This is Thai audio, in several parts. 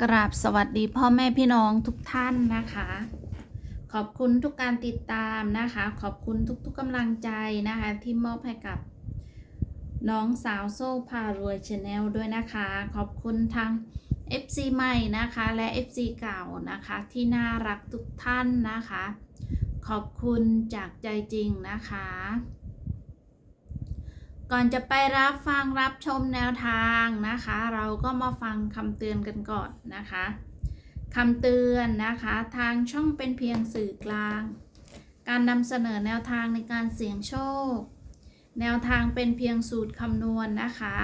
กราบสวัสดีพ่อแม่พี่น้องทุกท่านนะคะ ขอบคุณทุกการติดตามนะคะ ขอบคุณทุกๆกำลังใจนะคะ ที่มอบให้กับน้องสาวโซ่พารวยชาแนลด้วยนะคะ ขอบคุณทาง FC ใหม่นะคะและ FC เก่านะคะที่น่ารักทุกท่านนะคะ ขอบคุณจากใจจริงนะคะ ก่อนจะไปรับฟังรับชมแนวทางนะคะ เราก็มาฟังคำเตือนกันก่อนนะคะคำเตือนนะคะทางช่องเป็นเพียงสื่อกลาง การนำเสนอแนวทางในการเสี่ยงโชค แนวทางเป็นเพียงสูตรคำนวณนะคะ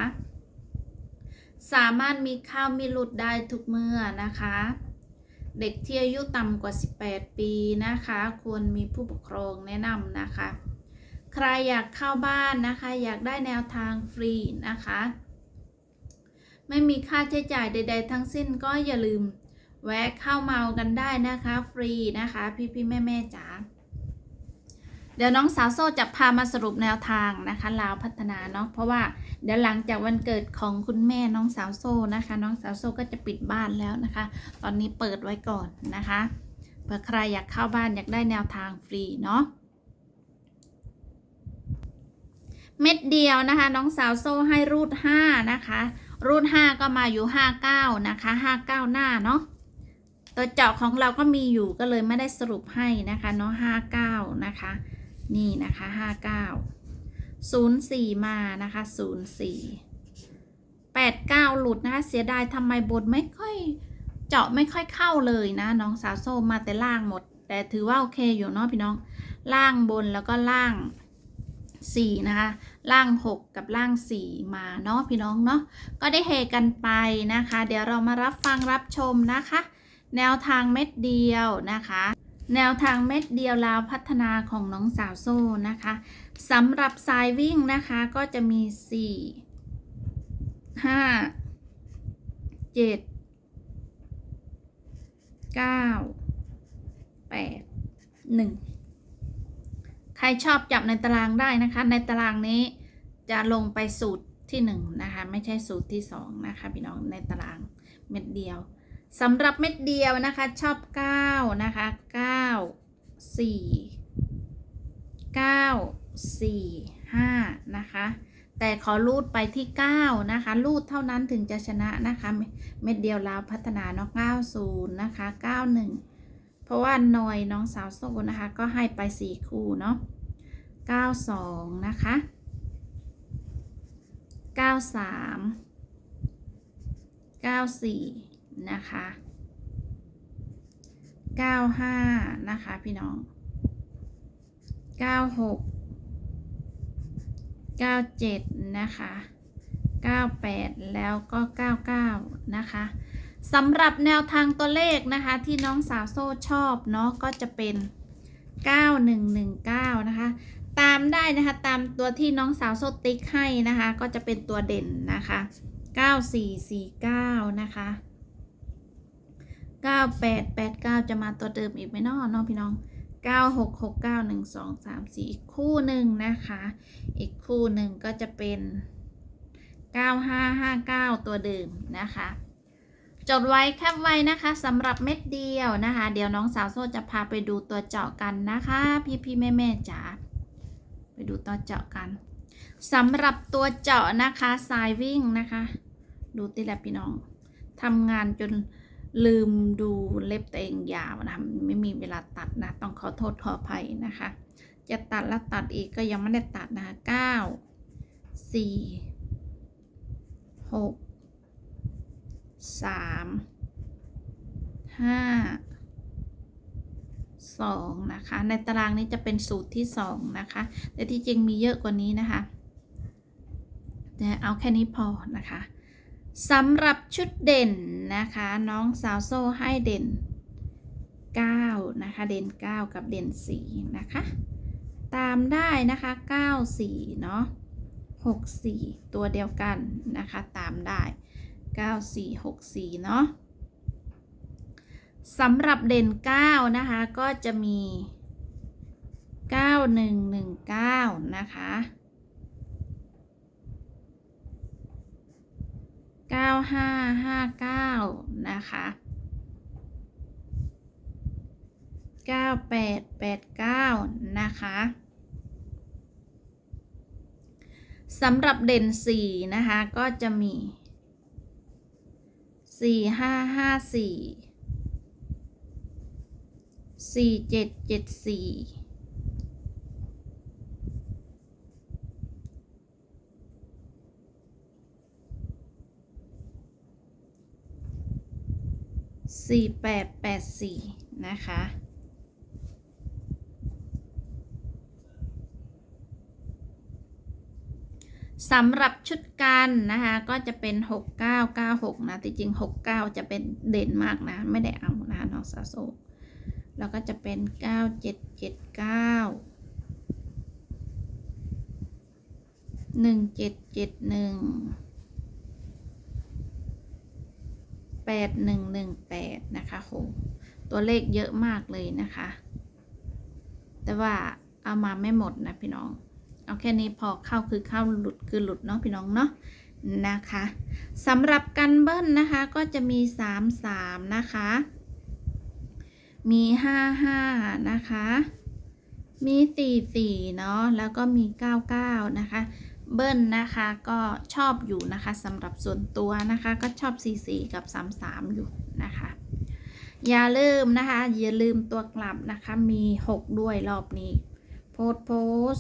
สามารถมีข้าวมีหลุดได้ทุกเมื่อนะคะ เด็กที่อายุต่ำกว่า 18 ปีนะคะ ควรมีผู้ปกครองแนะนำนะคะ ใครอยากเข้าบ้านนะคะ อยากได้แนวทางฟรีนะคะ ไม่มีค่าใช้จ่ายใด ๆ ทั้งสิ้นก็อย่าลืมแวะเข้าเมากันได้นะคะ ฟรีนะคะ พี่ๆแม่ๆจ๋าเดี๋ยวน้องสาวโซ่จะพามาสรุปแนวทางนะคะลาวพัฒนาเนาะเพราะว่าเดี๋ยวหลังจากวันเกิดของคุณแม่น้องสาวโซ่นะคะ น้องสาวโซ่ก็จะปิดบ้านแล้วนะคะ ตอนนี้เปิดไว้ก่อนนะคะเผื่อใครอยากเข้าบ้านอยากได้แนวทางฟรีเนาะ เม็ดเดียวนะคะ น้องสาวโซ่ให้รูดห้านะคะ รูดห้าก็มาอยู่ห้าเก้านะคะห้าเก้าหน้าเนาะตัวเจาะของเราก็มีอยู่ก็เลยไม่ได้สรุปให้นะคะเนาะห้าเก้านะคะ นี่นะคะห้าเก้าศูนย์สี่มานะคะศูนย์สี่แปดเก้าหลุดนะคะเสียดายทำไมบนไม่ค่อยเจาะไม่ค่อยเข้าเลยนะน้องสาวโซ่มาแต่ล่างหมด แต่ถือว่าโอเคอยู่เนาะพี่น้องล่างบนแล้วก็ล่าง สี่นะคะ ล่าง 6 กับล่าง 4 มาเนาะพี่น้องเนาะก็ได้เฮกันไปนะคะ เดี๋ยวเรามารับฟังรับชมนะคะ แนวทางเม็ดเดียวนะคะ แนวทางเม็ดเดียวลาวพัฒนาของน้องสาวโซ่นะคะสำหรับสายวิ่งนะคะก็จะมี 4 5 7 9 8 1 ใครชอบจับในตารางได้นะคะ ในตารางนี้จะลงไปสูตรที่หนึ่งนะคะ ไม่ใช่สูตรที่สองนะคะพี่น้องในตารางเม็ดเดียวสำหรับเม็ดเดียวนะคะชอบเก้านะคะเก้าสี่เก้าสี่ห้านะคะ แต่ขอรูดไปที่เก้านะคะ รูดเท่านั้นถึงจะชนะนะคะ เม็ดเดียวลาวพัฒนาเนาะเก้าศูนย์นะคะเก้าหนึ่ง เพราะว่านอยน้องสาวโซนะคะ ก็ให้ไป4คู่เนาะ92นะคะ93 94นะคะ95นะคะพี่น้อง96 97นะคะ98แล้วก็99นะคะ สำหรับแนวทางตัวเลขนะคะ ที่น้องสาวโซ่ชอบเนาะก็จะเป็น 9119 นะคะ ตามได้นะคะ ตามตัวที่น้องสาวโซ่ติ๊กให้นะคะ ก็จะเป็นตัวเด่นนะคะ 9449 นะคะ 9889 จะมาตัวเดิมอีกไหมเนาะเนาะพี่น้อง 9669 1 2 3 4 อีกคู่หนึ่งนะคะ อีกคู่หนึ่งก็จะเป็น 9559 ตัวเดิมนะคะ จดไว้แคปไว้นะคะสำหรับเม็ดเดียวนะคะ เดี๋ยวน้องสาวโซ่จะพาไปดูตัวเจาะกันนะคะ พี่พี่แม่แม่จ๋าไปดูตัวเจาะกันสำหรับตัวเจาะนะคะสายวิ่งนะคะ ดูติแลพี่น้องทำงานจนลืมดูเล็บตัวเองยาวนะไม่มีเวลาตัดนะ ต้องขอโทษขออภัยนะคะ จะตัดแล้วตัดอีกก็ยังไม่ได้ตัดนะคะเก้าสี่หก สามห้าสองนะคะ ในตารางนี้จะเป็นสูตรที่สองนะคะ แต่ที่จริงมีเยอะกว่านี้นะคะ แต่เอาแค่นี้พอนะคะสำหรับชุดเด่นนะคะ น้องสาวโซ่ให้เด่น 9 นะคะ เด่น 9 กับเด่น 4 นะคะ ตามได้นะคะ 9 4 เนาะ6 4 ตัวเดียวกันนะคะ ตามได้ 9464 เนาะสำหรับเด่น 9 นะคะ ก็จะมี 9119 นะคะ 9559 นะคะนะคะเก้าแปดแปดเก้านะคะสำหรับเด่นสี่นะคะ ก็จะมี 9 สี่ห้าห้าสี่สี่เจ็ดเจ็ดสี่สี่แปดแปดสี่นะคะ สำหรับชุดกันนะคะก็จะเป็น 6996 นะจริง69 จะเป็นเด่นมากนะ ไม่ได้เอานะคะน้องสาโซแล้วก็จะเป็น 9779 1771 8118 นะคะโหตัวเลขเยอะมากเลยนะคะ แต่ว่าเอามาไม่หมดนะพี่น้อง เอาแค่นี้พอเข้าคือเข้าหลุดคือหลุดเนาะพี่น้องเนาะนะคะสำหรับกันเบิ้ลนะคะก็จะมี 3 3 นะคะ มี 5 5 นะคะ มี 4 4 เนาะแล้วก็มี 9 9 นะคะ เบิ้ลนะคะก็ชอบอยู่นะคะสำหรับส่วนตัวนะคะก็ชอบ 4 4 กับ 3 3 อยู่นะคะ อย่าลืมนะคะ อย่าลืมตัวกลับนะคะมี 6 ด้วยรอบนี้ พดโพ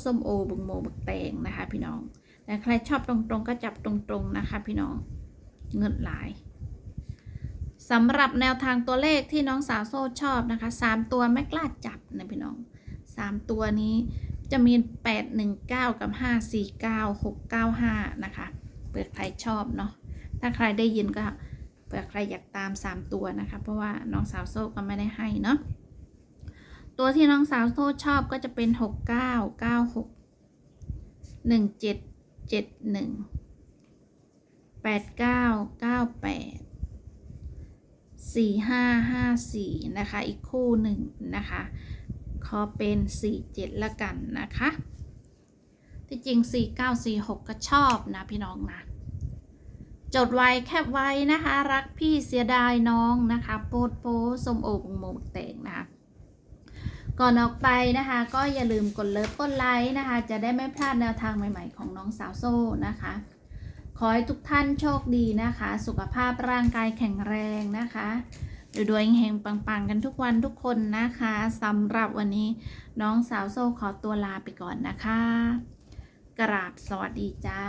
ส้มโอบึงโมบึกแตงนะคะ พี่น้องแต่ใครชอบตรงๆก็จับตรงๆนะคะ พี่น้องเงินหลายสำหรับแนวทางตัวเลขที่น้องสาวโซ่ชอบนะคะสามตัวไม่กล้าจับนะพี่น้องสามตัวนี้จะมี8 1 9กับ5 4 9 6 9 5นะคะ เปิดใครชอบเนาะถ้าใครได้ยินก็เผื่อใครอยากตาม3ตัวนะคะ เพราะว่าน้องสาวโซ่ก็ไม่ได้ให้เนาะ ตัวที่น้องสาวโซ่ชอบก็จะเป็น6 9 9 6 1 7 7 1 8 9 9 8 4 5 5 4นะคะ อีกคู่หนึ่งนะคะ ขอเป็น4 7ละกันนะคะ ที่จริง4 9 4 6ก็ชอบนะพี่น้องนะจดไว้แคบไว้นะคะ รักพี่เสียดายน้องนะคะ โปดโปสมโอบงโมกเตงนะคะ ก่อนออกไปนะคะ ก็อย่าลืมกดเลิฟกดไลค์นะคะ จะได้ไม่พลาดแนวทางใหม่ ๆ ของน้องสาวโซ่นะคะ ขอให้ทุกท่านโชคดีนะคะ สุขภาพร่างกายแข็งแรงนะคะรวยๆเฮงปังๆ กันทุกวันทุกคนนะคะสำหรับวันนี้น้องสาวโซ่ขอตัวลาไปก่อนนะคะ กราบสวัสดีจ้า